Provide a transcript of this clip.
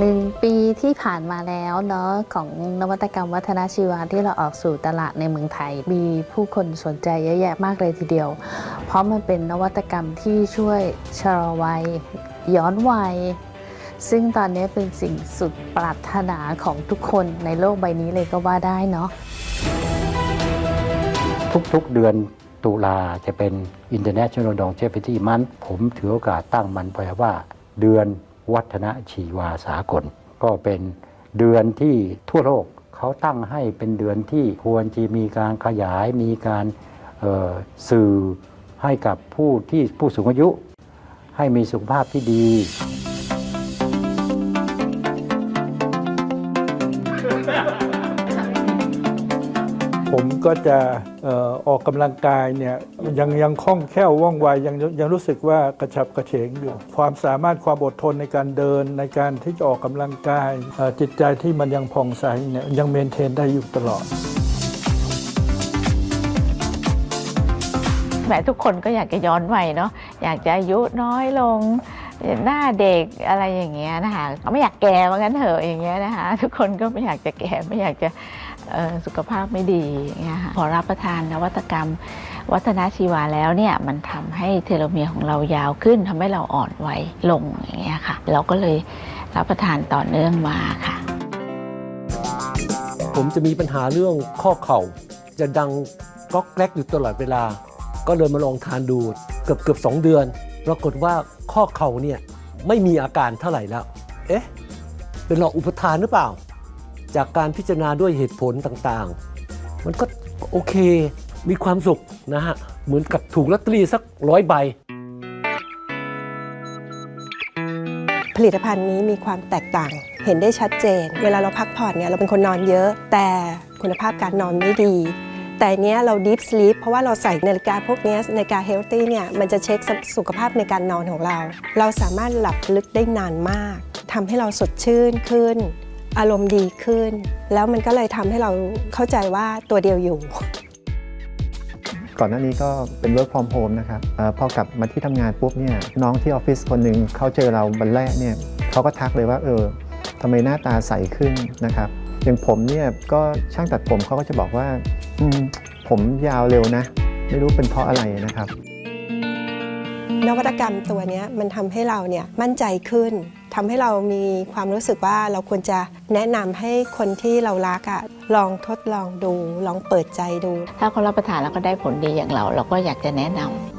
หนึ่งปีที่ผ่านมาแล้วเนาะของนวัตกรรมวัฒนชีวาที่เราออกสู่ตลาดในเมืองไทย มีผู้คนสนใจเยอะแยะมากเลยทีเดียว เพราะมันเป็นนวัตกรรมที่ช่วยชะลอวัย ย้อนวัย ซึ่งตอนนี้เป็นสิ่งสุดปรารถนาของทุกคนในโลกใบนี้เลยก็ว่าได้เนาะทุกๆเดือนตุลาจะเป็น International Longevity Month ผมถือโอกาสตั้งมันไปว่าเดือน วัฒนชีวาสากล ก็เป็นเดือนที่ทั่วโลกเขาตั้งให้เป็นเดือนที่ควรจะมีการขยายมีการสื่อให้กับผู้ที่ผู้สูงอายุ ให้มีสุขภาพที่ดี ผมก็จะออกกำลังกายเนี่ยยังยังคล่องแคล่วว่องไวยังยังรู้สึกว่ากระฉับกระเฉงอยู่ ความสามารถความอดทนในการเดินในการที่จะออกกำลังกายจิตใจที่มันยังผ่องใสเนี่ยยังเมนเทนได้อยู่ตลอดแหมทุกคนก็อยากจะย้อนวัยเนาะอยากจะอายุน้อยลงหน้าเด็กอะไรอย่างเงี้ยนะคะไม่อยากแก่ว่างั้นเถอะอย่างเงี้ยนะคะทุกคนก็ไม่อยากจะแก่ไม่อยากจะ สุขภาพไม่ดีอย่างเงี้ยค่ะพอรับประทานนวัตกรรม วัฒนชีวาแล้วเนี่ยมันทำให้เทโลเมียร์ของเรายาวขึ้นทำให้เราอ่อนวัยลงอย่างเงี้ยค่ะ เราก็เลยรับประทานต่อเนื่องมาค่ะ ผมจะมีปัญหาเรื่องข้อเข่า จะดังก๊อกแกลกอยู่ตลอดเวลา ก็เลยมาลองทานดูเกือบเกือบสองเดือน ปรากฏว่าข้อเข่าเนี่ยไม่มีอาการเท่าไหร่แล้ว เอ๊ะ เป็นหลออุปทานหรือเปล่า จากการพิจารณาด้วยเหตุผลต่างๆ มันก็โอเคมีความสุขนะฮะ เหมือนกับถูกลอตเตอรี่สักร้อยใบ ผลิตภัณฑ์นี้มีความแตกต่าง เห็นได้ชัดเจน เวลาเราพักผ่อนเนี่ยเราเป็นคนนอนเยอะ แต่คุณภาพการนอนไม่ดี แต่เนี้ยเรา deep sleep เพราะว่าเราใส่นาฬิกาพวกนี้นาฬิกา healthy เนี่ยมันจะเช็คสุขภาพในการนอนของเรา เราสามารถหลับลึกได้นานมากทำให้เราสดชื่นขึ้น อารมณ์ดีขึ้น แล้วมันก็เลยทำให้เราเข้าใจว่าตัวเดียวอยู่ ก่อนหน้านี้ก็เป็น work from home นะครับเออพอกลับมาที่ทำงานปุ๊บเนี่ยน้องที่ออฟฟิศคนหนึ่งเขาเจอเราวันแรกเนี่ยเขาก็ทักเลยว่าเออทำไมหน้าตาใสขึ้นนะครับอย่างผมเนี่ยก็ช่างตัดผมเขาก็จะบอกว่าอืมผมยาวเร็วนะ ไม่รู้เป็นเพราะอะไรนะครับ นวัตกรรมตัวเนี้ยมันทำให้เราเนี่ยมั่นใจขึ้น ทำให้เรามีความรู้สึกว่าเราควรจะแนะนำให้คนที่เรารักอะลองทดลองดู ลองเปิดใจดู ถ้าคนรับประทานแล้วก็ได้ผลดีอย่างเรา เราก็อยากจะแนะนำ